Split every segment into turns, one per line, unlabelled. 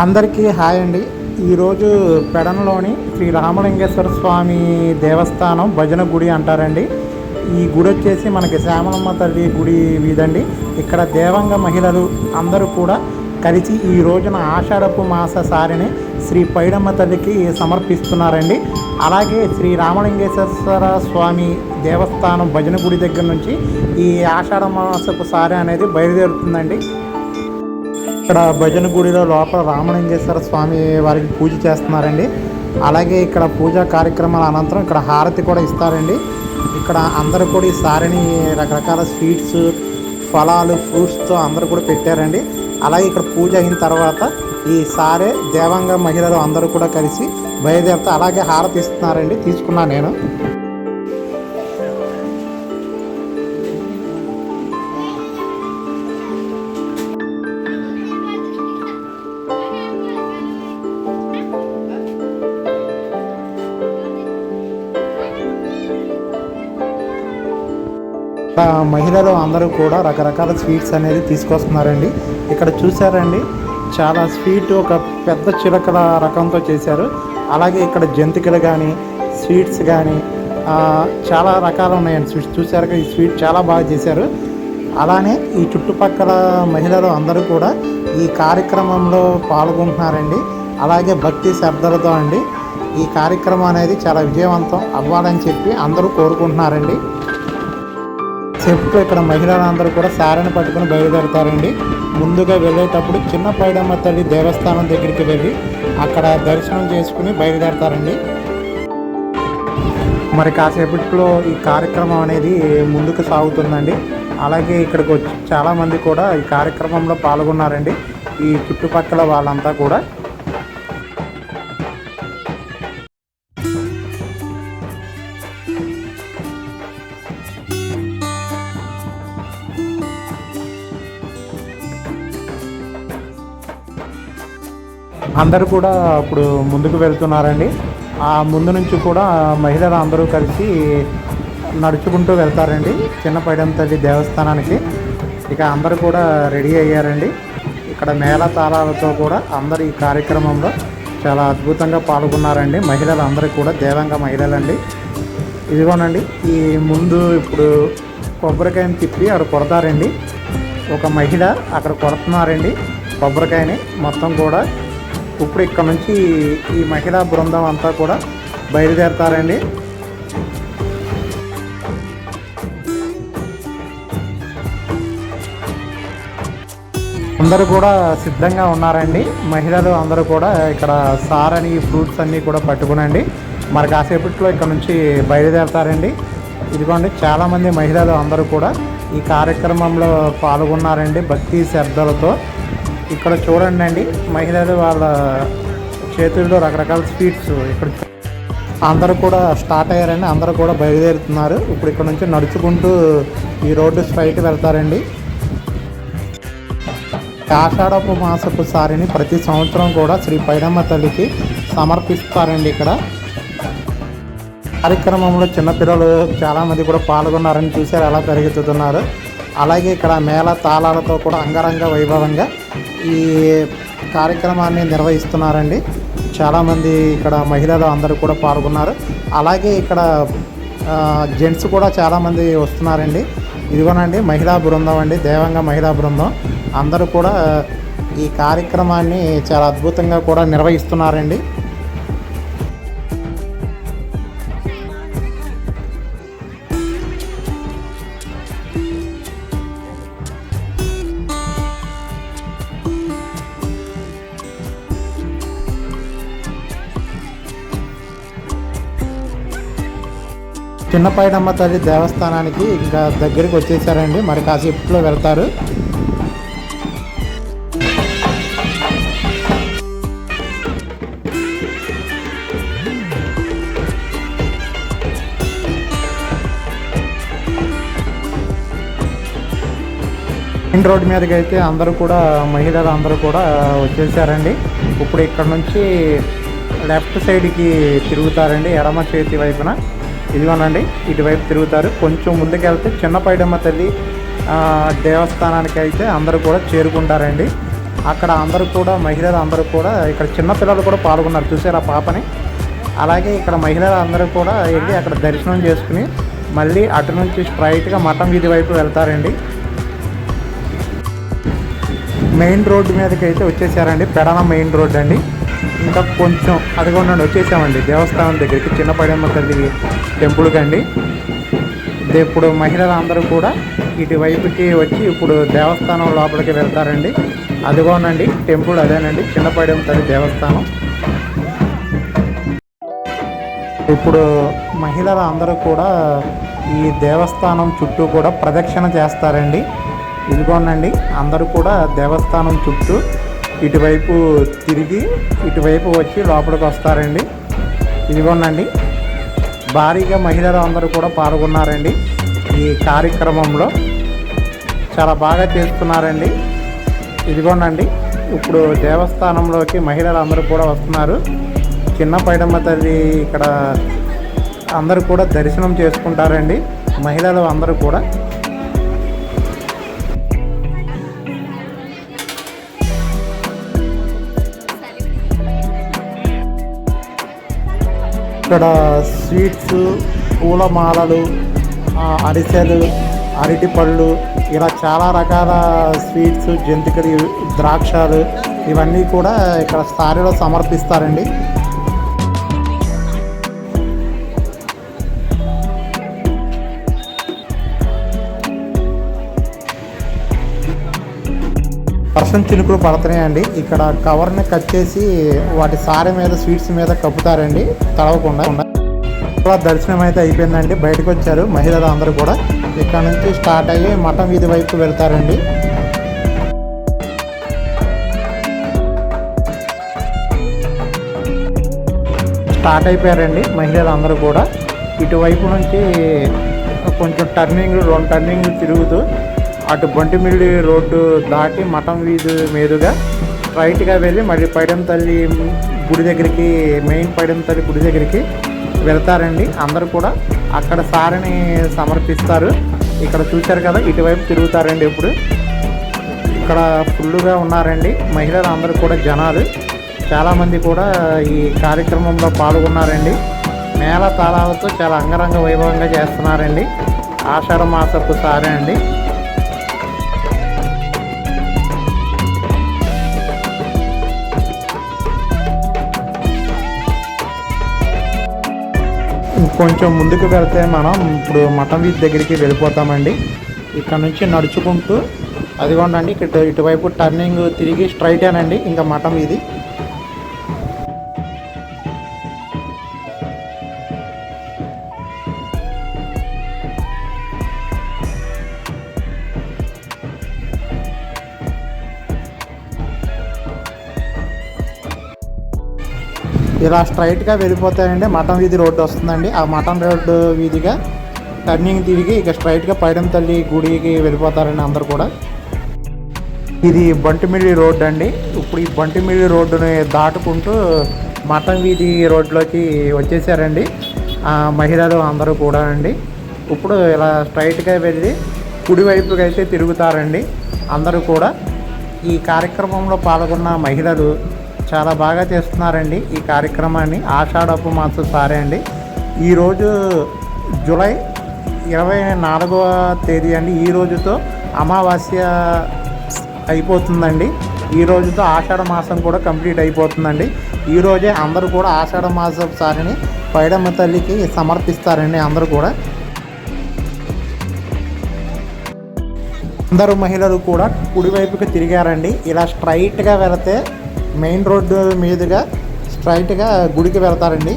అందరికీ హాయ్ అండి. ఈరోజు పెడనలోని శ్రీ రామలింగేశ్వర స్వామి దేవస్థానం భజన గుడి అంటారండి. ఈ గుడి వచ్చేసి మనకి శ్యామలమ్మ తల్లి గుడి వీధండి. ఇక్కడ దేవంగ మహిళలు అందరూ కూడా కలిసి ఈ రోజున ఆషాఢపు మాస సారిని శ్రీ పైడమ్మ తల్లికి సమర్పిస్తున్నారండి. అలాగే శ్రీ రామలింగేశ్వర స్వామి దేవస్థానం భజన గుడి దగ్గర నుంచి ఈ ఆషాఢ మాసపు సారి అనేది బయలుదేరుతుందండి. ఇక్కడ భజన గుడిలో లోపల రామలింగేశ్వర స్వామి వారికి పూజ చేస్తున్నారండి. అలాగే ఇక్కడ పూజా కార్యక్రమాల అనంతరం ఇక్కడ హారతి కూడా ఇస్తారండి. ఇక్కడ అందరూ కూడా ఈ సారిని రకరకాల స్వీట్స్ ఫలాలు ఫ్రూట్స్తో అందరూ కూడా పెట్టారండి. అలాగే ఇక్కడ పూజ అయిన తర్వాత ఈ సారే దేవంగ మహిళలు అందరూ కూడా కలిసి బయలుదేరుతూ అలాగే హారతి ఇస్తున్నారండి. తీసుకున్నాను నేను. మహిళలు అందరూ కూడా రకరకాల స్వీట్స్ అనేది తీసుకొస్తున్నారండి. ఇక్కడ చూసారండి చాలా స్వీట్ ఒక పెద్ద చిలకల రకంతో చేశారు. అలాగే ఇక్కడ జంతికలు కానీ స్వీట్స్ కానీ చాలా రకాలు ఉన్నాయండి. స్వీట్స్ చూసారు ఈ స్వీట్ చాలా బాగా చేశారు. అలానే ఈ చుట్టుపక్కల మహిళలు అందరూ కూడా ఈ కార్యక్రమంలో పాల్గొంటున్నారండి. అలాగే భక్తి శ్రద్ధలతో అండి ఈ కార్యక్రమం అనేది చాలా విజయవంతం అవ్వాలని చెప్పి అందరూ కోరుకుంటున్నారండి. చెప్తూ ఇక్కడ మహిళలందరూ కూడా సారని పట్టుకుని బయలుదేరుతారండి. ముందుగా వెళ్ళేటప్పుడు చిన్న పైడమ్మ తల్లి దేవస్థానం దగ్గరికి వెళ్ళి అక్కడ దర్శనం చేసుకుని బయలుదేరతారండి. మరి కాసేపట్లో ఈ కార్యక్రమం అనేది ముందుకు సాగుతుందండి. అలాగే ఇక్కడికి వచ్చి చాలామంది కూడా ఈ కార్యక్రమంలో పాల్గొన్నారండి. ఈ చుట్టుపక్కల వాళ్ళంతా కూడా. అందరూ కూడా ఇప్పుడు ముందుకు వెళ్తున్నారండి. ఆ ముందు నుంచి కూడా మహిళలు అందరూ కలిసి నడుచుకుంటూ వెళ్తారండి. చిన్న పైడం దేవస్థానానికి. ఇక అందరూ కూడా రెడీ అయ్యారండి. ఇక్కడ మేళ తాళాలతో కూడా అందరు ఈ కార్యక్రమంలో చాలా అద్భుతంగా పాల్గొన్నారండి. మహిళలు అందరూ కూడా దేవంగ మహిళలండి. ఇదిగోనండి ఈ ముందు ఇప్పుడు కొబ్బరికాయని తిప్పి అక్కడ కొడతారండి. ఒక మహిళ అక్కడ కొడుతున్నారండి కొబ్బరికాయని. మొత్తం కూడా ఇప్పుడు ఇక్కడ నుంచి ఈ మహిళా బృందం అంతా కూడా బయలుదేరతారండి. అందరూ కూడా సిద్ధంగా ఉన్నారండి. మహిళలు అందరూ కూడా ఇక్కడ సారని ఫ్రూట్స్ అన్నీ కూడా పట్టుకునండి. మరి కాసేపట్లో ఇక్కడ నుంచి బయలుదేరతారండి. ఇదిగోండి చాలామంది మహిళలు అందరూ కూడా ఈ కార్యక్రమంలో పాల్గొన్నారండి భక్తి శ్రద్ధలతో. ఇక్కడ చూడండి అండి. మహిళలు వాళ్ళ చేతుల్లో రకరకాల స్వీట్స్ ఇక్కడ అందరూ కూడా స్టార్ట్ అయ్యారండి. అందరూ కూడా బయలుదేరుతున్నారు. ఇప్పుడు ఇక్కడ నుంచి నడుచుకుంటూ ఈ రోడ్డు స్ట్రైట్ వెళ్తారండి. ఆషాఢపు మాసపు సారిని ప్రతి సంవత్సరం కూడా శ్రీ పైడమ్మ తల్లికి సమర్పిస్తారండి ఇక్కడ. కార్యక్రమంలో చిన్నపిల్లలు చాలామంది కూడా పాల్గొన్నారని చూశారు. ఎలా పెరుగుతున్నారు అలాగే ఇక్కడ మేళ తాళాలతో కూడా అంగరంగ వైభవంగా ఈ కార్యక్రమాన్ని నిర్వహిస్తున్నారండి. చాలామంది ఇక్కడ మహిళలు అందరూ కూడా పాల్గొన్నారు. అలాగే ఇక్కడ జెంట్స్ కూడా చాలామంది వస్తున్నారండి. ఇదిగోనండి మహిళా బృందం అండి దేవంగ మహిళా బృందం. అందరూ కూడా ఈ కార్యక్రమాన్ని చాలా అద్భుతంగా కూడా నిర్వహిస్తున్నారండి. చిన్నపాయడమ్మ తల్లి దేవస్థానానికి ఇంకా దగ్గరికి వచ్చేసారండి. మరి కాసేపులో వెళ్తారు. మెయిన్ రోడ్ మీదకి అయితే అందరూ కూడా మహిళలు అందరూ కూడా వచ్చేసారండి. ఇప్పుడు ఇక్కడ నుంచి లెఫ్ట్ సైడ్కి తిరుగుతారండి ఎడమ చేతి వైపున. ఇదిగోనండి ఇటువైపు తిరుగుతారు. కొంచెం ముందుకెళ్తే చిన్న పైడమ్మ తల్లి దేవస్థానానికి అయితే అందరూ కూడా చేరుకుంటారండి. అక్కడ అందరూ కూడా మహిళలు అందరూ కూడా ఇక్కడ చిన్నపిల్లలు కూడా పాల్గొన్నారు. చూసారు ఆ పాపని? అలాగే ఇక్కడ మహిళలు అందరూ కూడా వెళ్ళి అక్కడ దర్శనం చేసుకుని మళ్ళీ అటు నుంచి స్ట్రైట్గా మఠం వీధి వైపు వెళ్తారండి. మెయిన్ రోడ్డు మీదకి అయితే వచ్చేసారండి. పెడన మెయిన్ రోడ్ అండి ఇంకా కొంచెం అదిగోండి వచ్చేసామండి. దేవస్థానం దగ్గరికి చిన్నపడమ్మ తల్లి టెంపుల్కి అండి ఇప్పుడు మహిళలు అందరూ కూడా ఇటువైపుకి వచ్చి ఇప్పుడు దేవస్థానం లోపలికి వెళ్తారండి. అదిగోనండి టెంపుల్ అదేనండి చిన్నపడమ్మ తల్లి దేవస్థానం. ఇప్పుడు మహిళలు అందరూ కూడా ఈ దేవస్థానం చుట్టూ కూడా ప్రదక్షిణ చేస్తారండి. ఇదిగోనండి అందరూ కూడా దేవస్థానం చుట్టూ ఇటువైపు తిరిగి ఇటువైపు వచ్చి లోపలికి వస్తారండి. ఇదిగోనండి భారీగా మహిళలు అందరూ కూడా పాల్గొన్నారండి ఈ కార్యక్రమంలో. చాలా బాగా చేస్తున్నారండి. ఇదిగోనండి ఇప్పుడు దేవస్థానంలోకి మహిళలు అందరూ కూడా వస్తున్నారు. చిన్న పైడమ్మ తల్లి ఇక్కడ అందరూ కూడా దర్శనం చేసుకుంటారండి. మహిళలు అందరూ కూడా. ఇక్కడ స్వీట్స్ పూలమాలలు ఆ, అరిసెలు అరటిపళ్ళు ఇలా చాలా రకాల స్వీట్స్ జంతికలు ద్రాక్షాలు ఇవన్నీ కూడా ఇక్కడ స్థాయిలో సమర్పిస్తారండి. వర్షం చినుకులు పడుతున్నాయండి. ఇక్కడ కవర్ని కట్ చేసి వాటి సారె మీద స్వీట్స్ మీద కప్పుతారండి. తడవకుండా. ఇలా దర్శనం అయితే అయిపోయిందండి. బయటకు వచ్చారు మహిళలు అందరూ కూడా. ఇక్కడ నుంచి స్టార్ట్ అయ్యి మఠం వీధి వైపు వెళ్తారండి. స్టార్ట్ అయిపోయారండి మహిళలు అందరూ కూడా. ఇటువైపు నుంచి కొంచెం టర్నింగ్ రెండు టర్నింగ్ తిరుగుతూ అటు బొంటిమిల్లి రోడ్డు దాటి మఠం వీధి మీదుగా రైట్గా వెళ్ళి మళ్ళీ పైడం తల్లి గుడి దగ్గరికి మెయిన్ పైడం తల్లి గుడి దగ్గరికి వెళ్తారండి. అందరూ కూడా అక్కడ సారిని సమర్పిస్తారు. ఇక్కడ చూశారు కదా ఇటువైపు తిరుగుతారండి ఇప్పుడు. ఇక్కడ ఫుల్గా ఉన్నారండి. మహిళలు అందరూ కూడా జనాలు. చాలామంది కూడా ఈ కార్యక్రమంలో పాల్గొన్నారండి. మేళ తాళాలతో చాలా అంగరంగ వైభవంగా చేస్తున్నారండి. ఆషాఢ మాసపు సారే అండి. కొంచెం ముందుకు వెళ్తే మనం ఇప్పుడు మఠం వీధి దగ్గరికి వెళ్ళిపోతామండి. ఇక్కడ నుంచి నడుచుకుంటూ అదిగోండి ఇక్కడ ఇటువైపు టర్నింగ్ తిరిగి స్ట్రైట్ అండి ఇంకా మఠం వీధి. ఇలా స్ట్రైట్గా వెళ్ళిపోతాయండి మఠం వీధి రోడ్డు వస్తుందండి. ఆ మఠం రోడ్డు వీధిగా టర్నింగ్ తిరిగి ఇక స్ట్రైట్గా పైడం తల్లి గుడికి వెళ్ళిపోతారండి అందరు కూడా. ఇది బంటిమిల్లి రోడ్డు అండి. ఇప్పుడు ఈ బంటిమిల్లి రోడ్డుని దాటుకుంటూ మఠం వీధి రోడ్లోకి వచ్చేసారండి. ఆ మహిళలు అందరూ కూడా అండి. ఇప్పుడు ఇలా స్ట్రైట్గా వెళ్ళి కుడివైపుకి అయితే తిరుగుతారండి అందరూ కూడా. ఈ కార్యక్రమంలో పాల్గొన్న మహిళలు చాలా బాగా చేస్తున్నారండి ఈ కార్యక్రమాన్ని. ఆషాఢపు మాస సారే అండి. ఈరోజు జూలై ఇరవై నాలుగవ తేదీ అండి. ఈ రోజుతో అమావాస్య అయిపోతుందండి. ఈ రోజుతో ఆషాఢ మాసం కూడా కంప్లీట్ అయిపోతుందండి. ఈ రోజే అందరూ కూడా ఆషాఢ మాసం సారిని పైడమ్మ తల్లికి సమర్పిస్తారండి అందరూ కూడా. అందరూ మహిళలు కూడా కుడివైపుకి తిరిగారండి. ఇలా స్ట్రైట్గా వెళితే మెయిన్ రోడ్డు మీదుగా స్ట్రైట్గా గుడికి వెళ్తారండి.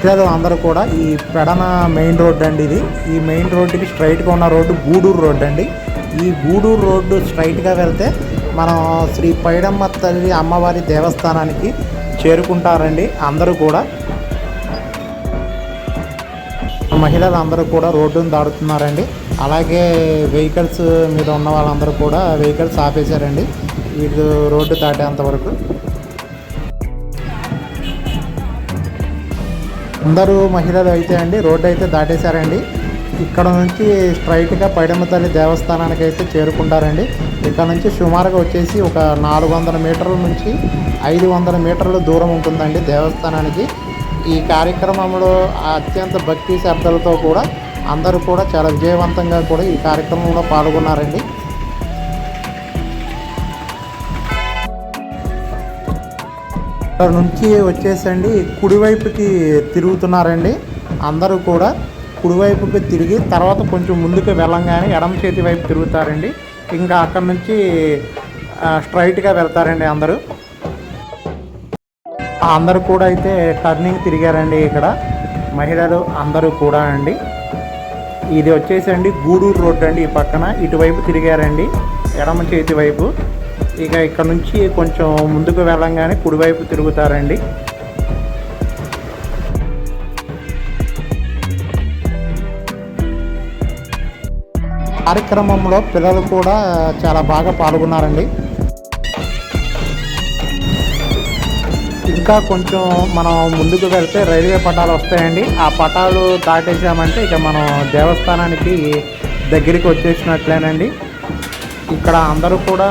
పిల్లలు అందరూ కూడా ఈ పెడన మెయిన్ రోడ్డు అండి ఇది. ఈ మెయిన్ రోడ్డుకి స్ట్రైట్గా ఉన్న రోడ్డు గూడూరు రోడ్ అండి. ఈ గూడూరు రోడ్డు స్ట్రైట్గా వెళ్తే మనం శ్రీ పైడమ్మ తల్లి అమ్మవారి దేవస్థానానికి చేరుకుంటారండి అందరూ కూడా. మహిళలు అందరూ కూడా రోడ్డును దాడుతున్నారండి అలాగే వెహికల్స్ మీద ఉన్న వాళ్ళందరూ కూడా వెహికల్స్ ఆపేశారండి. వీడు రోడ్డు దాటేంత వరకు. అందరూ మహిళలు అయితే అండి రోడ్డు అయితే దాటేశారండి. ఇక్కడ నుంచి స్ట్రైట్గా పైడమ్మ తల్లి దేవస్థానానికి అయితే చేరుకుంటారండి. ఇక్కడ నుంచి సుమారుగా వచ్చేసి ఒక నాలుగు వందల మీటర్ల నుంచి ఐదు వందల మీటర్ల దూరం ఉంటుందండి దేవస్థానానికి. ఈ కార్యక్రమంలో అత్యంత భక్తి శ్రద్ధలతో కూడా అందరూ కూడా చాలా విజయవంతంగా కూడా ఈ కార్యక్రమంలో పాల్గొన్నారండి. అక్కడ నుంచి వచ్చేసండి. కుడివైపుకి తిరుగుతున్నారండి. అందరూ కూడా కుడివైపుకి తిరిగి తర్వాత కొంచెం ముందుకు వెళ్ళంగానే ఎడమ చేతి వైపు తిరుగుతారండి. ఇంకా అక్కడ నుంచి స్ట్రైట్గా వెళ్తారండి అందరూ. అందరూ కూడా అయితే టర్నింగ్ తిరిగారండి ఇక్కడ. మహిళలు అందరూ కూడా అండి. ఇది వచ్చేసండి గూడూరు రోడ్ అండి ఈ పక్కన. ఇటువైపు తిరిగారండి. ఎడమ చేతి వైపు. ఇక ఇక్కడ నుంచి కొంచెం ముందుకు వెళ్ళంగానే కుడివైపు తిరుగుతారండి. కార్యక్రమంలో పిల్లలు కూడా చాలా బాగా పాల్గొన్నారండి. ఇంకా కొంచెం మనం ముందుకు వెళ్తే రైల్వే పటాలు వస్తాయండి. ఆ పటాలు దాటేసామంటే ఇక మనం దేవస్థానానికి దగ్గరికి వచ్చేసినట్లేనండి. ఇక్కడ అందరూ కూడా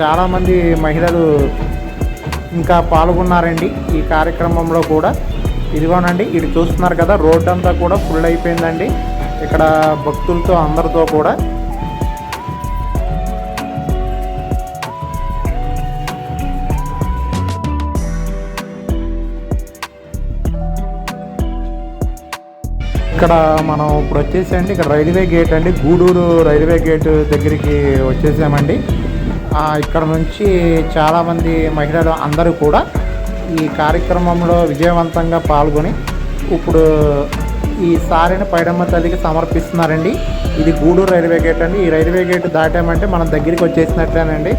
చాలామంది మహిళలు ఇంకా పాల్గొన్నారండి ఈ కార్యక్రమంలో కూడా. ఇదిగోనండి ఇటు చూస్తున్నారు కదా రోడ్ అంతా కూడా ఫుల్ అయిపోయిందండి. ఇక్కడ భక్తులతో అందరితో కూడా. ఇక్కడ మనం ఇప్పుడు వచ్చేసండి ఇక్కడ రైల్వే గేట్ అండి గూడూరు రైల్వే గేట్ దగ్గరికి వచ్చేసామండి. ఇక్కడ నుంచి చాలామంది మహిళలు అందరూ కూడా ఈ కార్యక్రమంలో విజయవంతంగా పాల్గొని ఇప్పుడు ఈ సారిని పైడమ్మ తల్లికి సమర్పిస్తున్నారండి. ఇది గూడూరు రైల్వే గేట్ అండి. ఈ రైల్వే గేట్ దాటామంటే మనం దగ్గరికి వచ్చేసినట్లేనండి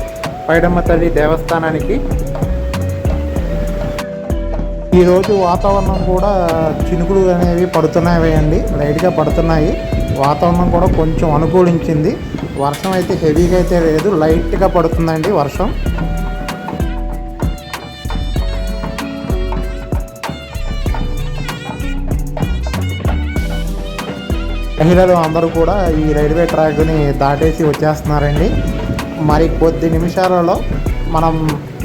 పైడమ్మ తల్లి దేవస్థానానికి. ఈరోజు వాతావరణం కూడా చినుకులు అనేవి పడుతున్నాయి అండి. లైట్గా పడుతున్నాయి. వాతావరణం కూడా కొంచెం అనుకూలించింది. వర్షం అయితే హెవీగా అయితే లేదు. లైట్గా పడుతుందండి వర్షం. మహిళలు అందరూ కూడా ఈ రైల్వే ట్రాక్ని దాటేసి వచ్చేస్తున్నారండి. మరి కొద్ది నిమిషాలలో మనం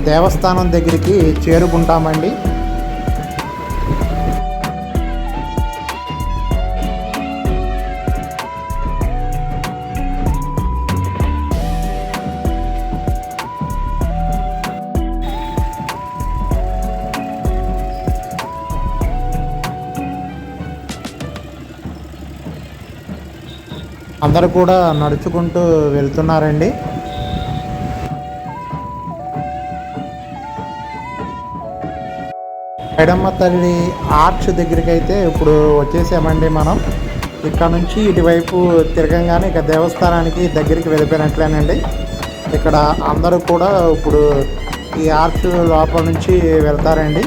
దేవస్థానం దగ్గరికి చేరుకుంటామండి. అందరూ కూడా నడుచుకుంటూ వెళ్తున్నారండి. ఎడమ్మ తల్లి ఆర్చ్ దగ్గరికి అయితే ఇప్పుడు వచ్చేసామండి మనం. ఇక్కడ నుంచి ఇటువైపు తిరగంగానే ఇక దేవస్థానానికి దగ్గరికి వెళ్ళిపోయినట్లేనండి. ఇక్కడ అందరూ కూడా ఇప్పుడు ఈ ఆర్చ్ లోపల నుంచి వెళ్తారండి.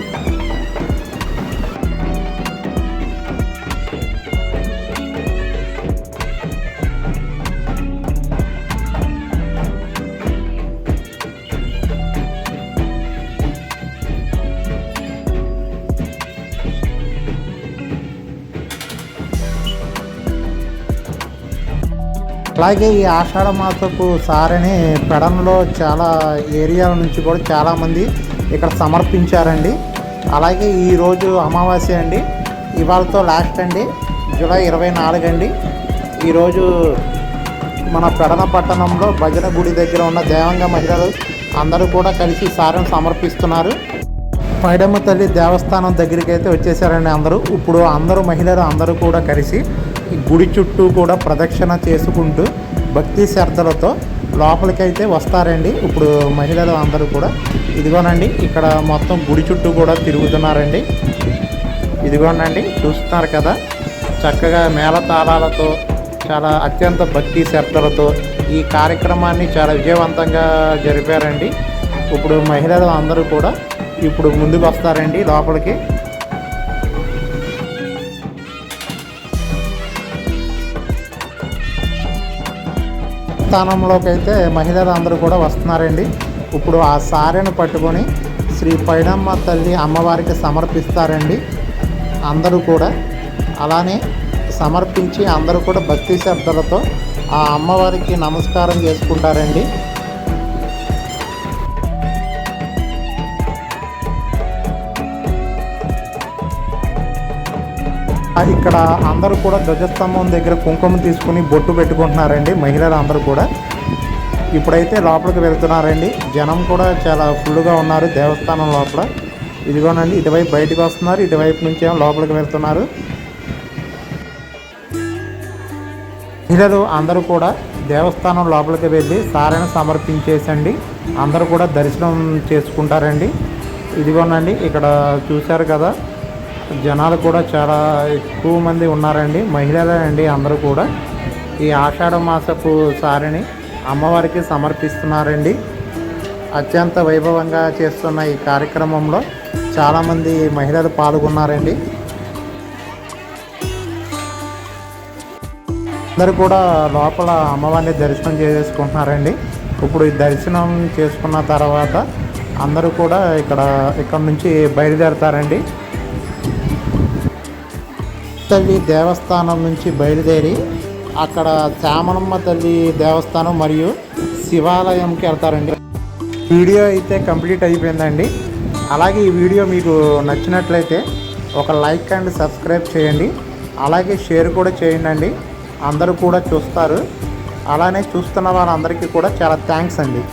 అలాగే ఈ ఆషాఢ మాసపు సారని పెడంలో చాలా ఏరియాల నుంచి కూడా చాలామంది ఇక్కడ సమర్పించారండి. అలాగే ఈరోజు అమావాస్య అండి. ఇవాళతో లాస్ట్ అండి. జూలై ఇరవై నాలుగు అండి. ఈరోజు మన పెడన పట్టణంలో భజన గుడి దగ్గర ఉన్న దేవంగ మహిళలు అందరూ కూడా కలిసి సారం సమర్పిస్తున్నారు. పైడమ్మ తల్లి దేవస్థానం దగ్గరికి అయితే వచ్చేసారండి అందరూ. ఇప్పుడు అందరూ మహిళలు అందరూ కూడా కలిసి గుడి చుట్టూ కూడా ప్రదక్షిణ చేసుకుంటూ భక్తి శ్రద్ధలతో లోపలికైతే వస్తారండి. ఇప్పుడు మహిళలు అందరూ కూడా ఇదిగోనండి ఇక్కడ మొత్తం గుడి చుట్టూ కూడా తిరుగుతున్నారండి. ఇదిగోనండి చూస్తున్నారు కదా చక్కగా మేళతాళాలతో చాలా అత్యంత భక్తి శ్రద్ధలతో ఈ కార్యక్రమాన్ని చాలా విజయవంతంగా జరిపారండి. ఇప్పుడు మహిళలు అందరూ కూడా ఇప్పుడు ముందుకు వస్తారండి లోపలికి. స్థానంలోకి అయితే మహిళలు అందరూ కూడా వస్తున్నారండి. ఇప్పుడు ఆ సారెను పట్టుకొని శ్రీ పైడమ్మ తల్లి అమ్మవారికి సమర్పిస్తారండి. అందరూ కూడా అలానే సమర్పించి అందరూ కూడా భక్తి శ్రద్ధలతో ఆ అమ్మవారికి నమస్కారం చేసుకుంటారండి. ఇక్కడ అందరూ కూడా ధ్వజస్తంభం దగ్గర కుంకుమ తీసుకుని బొట్టు పెట్టుకుంటున్నారండి. మహిళలు అందరూ కూడా. ఇప్పుడైతే లోపలికి వెళ్తున్నారండి. జనం కూడా చాలా ఫుల్గా ఉన్నారు దేవస్థానం లోపల. ఇదిగోనండి ఇటువైపు బయటకు వస్తున్నారు. ఇటువైపు నుంచి ఏమో లోపలికి వెళ్తున్నారు. మహిళలు అందరూ కూడా దేవస్థానం లోపలికి వెళ్ళి సారణ సమర్పించేసండి. అందరూ కూడా దర్శనం చేసుకుంటారండి. ఇదిగోనండి ఇక్కడ చూశారు కదా. జనాలు కూడా చాలా ఎక్కువ మంది ఉన్నారండి. మహిళలే అండి అందరూ కూడా. ఈ ఆషాఢ మాసపు సారిని అమ్మవారికి సమర్పిస్తున్నారండి. అత్యంత వైభవంగా చేస్తున్న ఈ కార్యక్రమంలో చాలామంది మహిళలు పాల్గొన్నారండి. అందరూ కూడా లోపల అమ్మవారిని దర్శనం చేసుకుంటున్నారండి. ఇప్పుడు ఈ దర్శనం చేసుకున్న తర్వాత అందరూ కూడా ఇక్కడ ఇక్కడ నుంచి బయలుదేరతారండి. తల్లి దేవస్థానం నుంచి బయలుదేరి అక్కడ శ్యామలమ్మ తల్లి దేవస్థానం మరియు శివాలయంకి వెళ్తారండి. వీడియో అయితే కంప్లీట్ అయిపోయిందండి. అలాగే ఈ వీడియో మీకు నచ్చినట్లయితే ఒక లైక్ అండ్ సబ్స్క్రైబ్ చేయండి. అలాగే షేర్ కూడా చేయండి అందరూ కూడా చూస్తారు. అలానే చూస్తున్న వాళ్ళందరికీ కూడా చాలా థ్యాంక్స్ అండి.